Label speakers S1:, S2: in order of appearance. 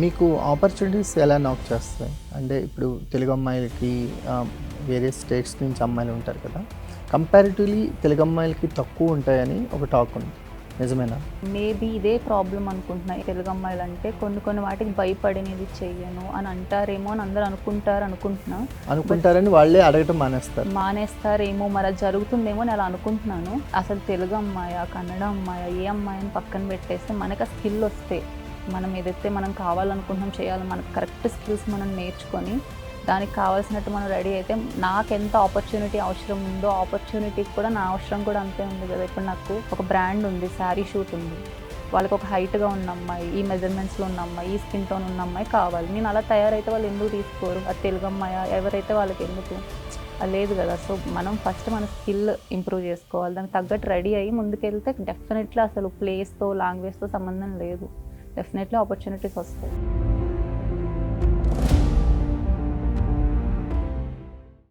S1: మీకు ఆపర్చునిటీస్ ఎలా నాక్ చేస్తాయి? అంటే ఇప్పుడు తెలుగు అమ్మాయిలకి వేరే స్టేట్స్ నుంచి అమ్మాయిలు ఉంటారు కదా కంపారిటివ్లీ తెలుగు అమ్మాయిలకి తక్కువ ఉంటాయని ఒక టాక్ ఉంది. నిజమేనా?
S2: మేబీ ఇదే ప్రాబ్లం అనుకుంటున్నా. ఈ తెలుగు అమ్మాయిలు అంటే కొన్ని కొన్ని వాటికి భయపడినది చెయ్యను అని అంటారేమో అని అందరూ అనుకుంటారు అనుకుంటున్నా.
S1: అనుకుంటారని వాళ్ళే అడగటం మానేస్తారు.
S2: మానేస్తారేమో మరి అది జరుగుతుందేమో నేను అలా అనుకుంటున్నాను. అసలు తెలుగు అమ్మాయా కన్నడ అమ్మాయా ఏ అమ్మాయిని పక్కన పెట్టేస్తే మనకు ఆ స్కిల్ వస్తే మనం ఏదైతే మనం కావాలనుకుంటున్నాం చేయాలి మనకు కరెక్ట్ స్కిల్స్ మనం నేర్చుకొని దానికి కావాల్సినట్టు మనం రెడీ అయితే నాకు ఎంత ఆపర్చునిటీ అవసరం ఉందో ఆపర్చునిటీకి కూడా నా అవసరం కూడా అంతే ఉంది కదా. ఇప్పుడు నాకు ఒక బ్రాండ్ ఉంది శారీ షూట్ ఉంది. వాళ్ళకి ఒక హైట్గా ఉన్న అమ్మాయి ఈ మెజర్మెంట్స్లో ఉన్న అమ్మాయి ఈ స్కిన్ టోన్ ఉన్న అమ్మాయి కావాలి. నేను అలా తయారైతే వాళ్ళు ఎందుకు తీసుకోరు? అది తెలుగు అమ్మాయి ఎవరైతే వాళ్ళకి ఎందుకు? అది లేదు కదా. సో మనం ఫస్ట్ మన స్కిల్ ఇంప్రూవ్ చేసుకోవాలి. దానికి తగ్గట్టు రెడీ అయ్యి ముందుకెళ్తే డెఫినెట్లీ అసలు ప్లేస్తో లాంగ్వేజ్తో సంబంధం లేదు. డెఫినెట్లీ ఆపర్చునిటీస్ వస్తాయి